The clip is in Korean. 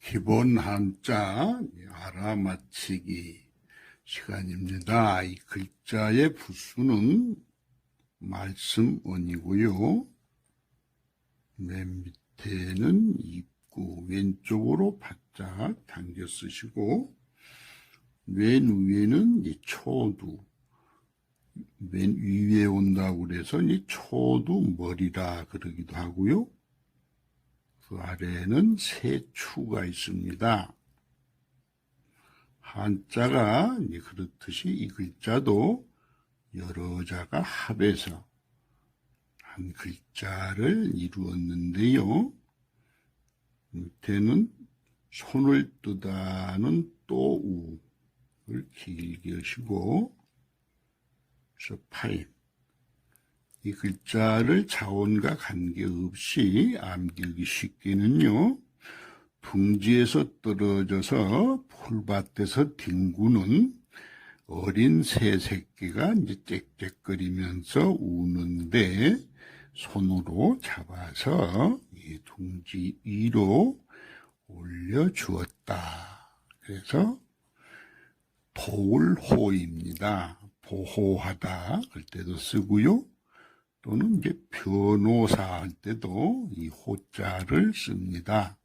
기본 한자 알아맞히기 시간입니다. 이 글자의 부수는 말씀원이고요. 맨 밑에는 입구 왼쪽으로 바짝 당겨 쓰시고 맨 위에는 이 초두 맨 위에 온다고 그래서 이 초두 머리라 그러기도 하고요. 그 아래에는 세 추가 있습니다. 한자가 그렇듯이 이 글자도 여러 자가 합해서 한 글자를 이루었는데요. 밑에는 손을 뜨다는 또우를 길게 하시고 그래서 파임 이 글자를 자원과 관계없이 암기하기 쉽게는요. 둥지에서 떨어져서 풀밭에서 뒹구는 어린 새 새끼가 이제 짹짹거리면서 우는데 손으로 잡아서 이 둥지 위로 올려주었다. 그래서 보울호입니다. 보호하다 할 때도 쓰고요. 또는 이제 변호사 할 때도 이 호자를 씁니다.